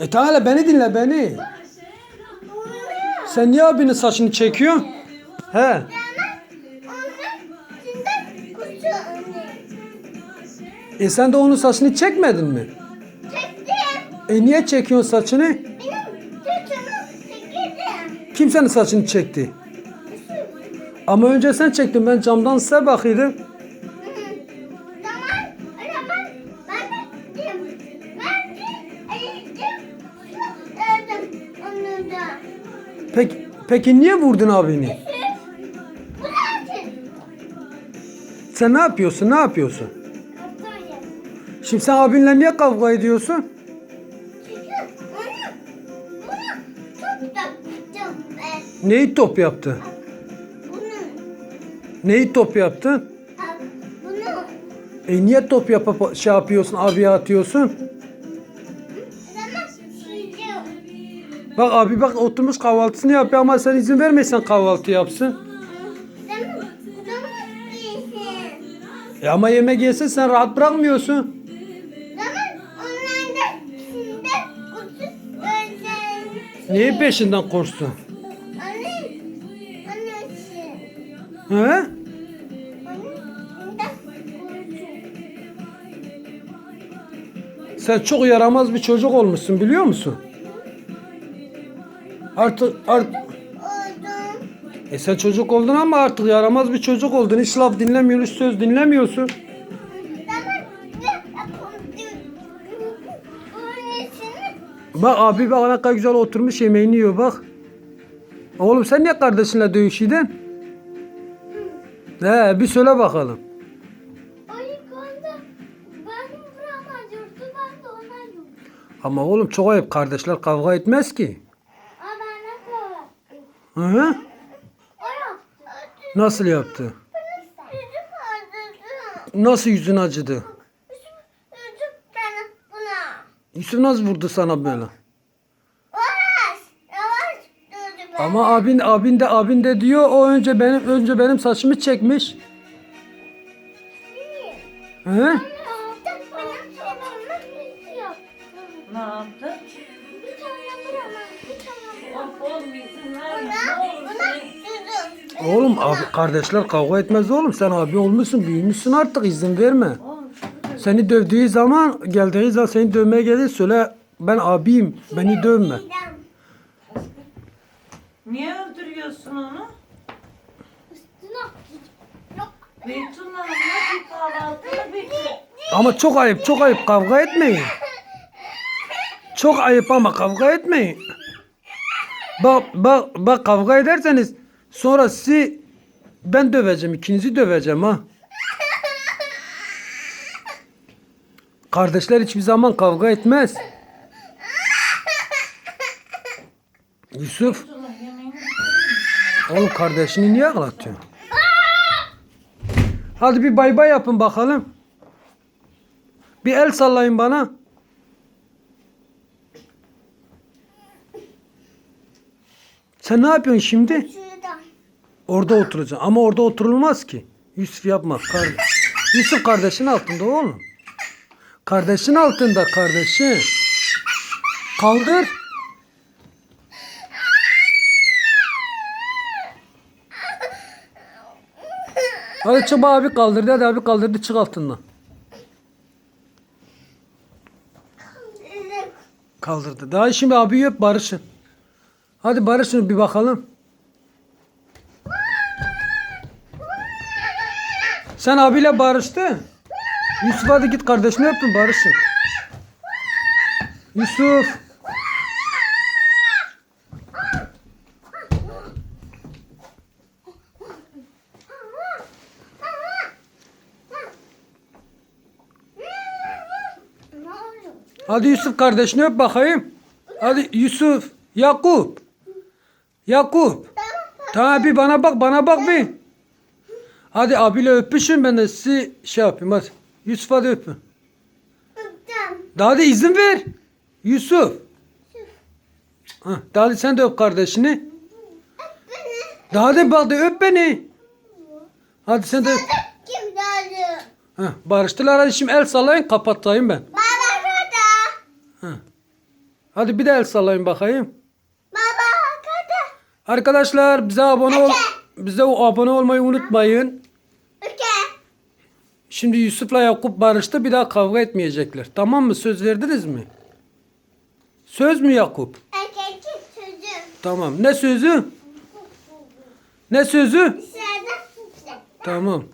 E hele beni dinle beni. Sen niye abinin saçını çekiyorsun? He. E sen de onun saçını çekmedin mi? E niye çekiyorsun saçını? Kim senin saçını çekti? Ama önce sen çektin. Ben camdan size bakıyordum. Peki, peki niye vurdun abini? Sen ne yapıyorsun? Ne yapıyorsun? Şimdi sen abinle niye kavga ediyorsun? Neyi top yaptı? Neyi top yaptın? E niye top yapıp şey yapıyorsun, abiye atıyorsun? Bak abi bak oturmuş kahvaltısını yapıyor ama sen izin vermesen kahvaltı yapsın. E ama yemek yese sen rahat bırakmıyorsun. Neyi peşinden koşsun? He? Sen çok yaramaz bir çocuk olmuşsun biliyor musun? Artık artık e sen çocuk oldun ama artık yaramaz bir çocuk oldun. Hiç laf dinlemiyorsun, hiç söz dinlemiyorsun. Bak abi bak ne kadar güzel oturmuş yemeğini yiyor bak. Oğlum sen niye kardeşinle dövüşüydün? He bir söyle bakalım. Ama oğlum çok ayıp kardeşler kavga etmez ki. Hı hı. Nasıl yaptı? Nasıl yüzün acıdı? Yusuf nasıl vurdu sana böyle? Ama abin abin de abin de diyor o önce benim önce benim saçımı çekmiş. Hı? Ne yaptı? Oğlum izin verme. Ne olur. Oğlum abi kardeşler kavga etmez oğlum. Sen abi olmuşsun, büyümüşsün artık izin verme. Seni dövdüğü zaman geldiği zaman seni dövmeye gelir söyle ben abiyim beni dövme. niye öldürüyorsun onu? Kahvaltını. Ama çok ayıp çok ayıp kavga etmeyin. Çok ayıp ama kavga etmeyin. Bak bak bak kavga ederseniz sonra sizi ben döveceğim ikinizi döveceğim ha. Kardeşler hiçbir zaman kavga etmez. Yusuf, oğlum kardeşini niye ağlatıyorsun? Hadi bir bay bay yapın bakalım. Bir el sallayın bana. Sen ne yapıyorsun şimdi? Orada oturacaksın. Ama orada oturulmaz ki. Yusuf yapma. Kar- Yusuf kardeşin altında oğlum. Kardeşin altında kardeşin. Kaldır. Hadi çık abi kaldırdı. Hadi abi kaldırdı çık altından. Kaldırdı. Daha şimdi abi öp barışın. Hadi barışın bir bakalım. Sen abiyle barıştın. Yusuf hadi git kardeşini öpün barışın. Yusuf. Hadi Yusuf kardeşini öp bakayım. Hadi Yusuf. Yakup. Yakup. Tamam bir bana bak bana bak bir. Hadi abiyle öpüşün ben de sizi şey yapayım hadi. Yusuf hadi öpün. Daha da izin ver. Yusuf. Ha, daha da sen de öp kardeşini. Daha da bak da öp beni. Hadi sen de öp. Ha, barıştılar hadi şimdi el sallayın kapatayım ben. Baba burada. Ha. Hadi bir de el sallayın bakayım. Arkadaşlar bize abone ol bize abone olmayı unutmayın. Şimdi Yusuf'la Yakup barıştı. Bir daha kavga etmeyecekler. Tamam mı? Söz verdiniz mi? Söz mü Yakup? Tamam. Ne sözü? Ne sözü? Tamam.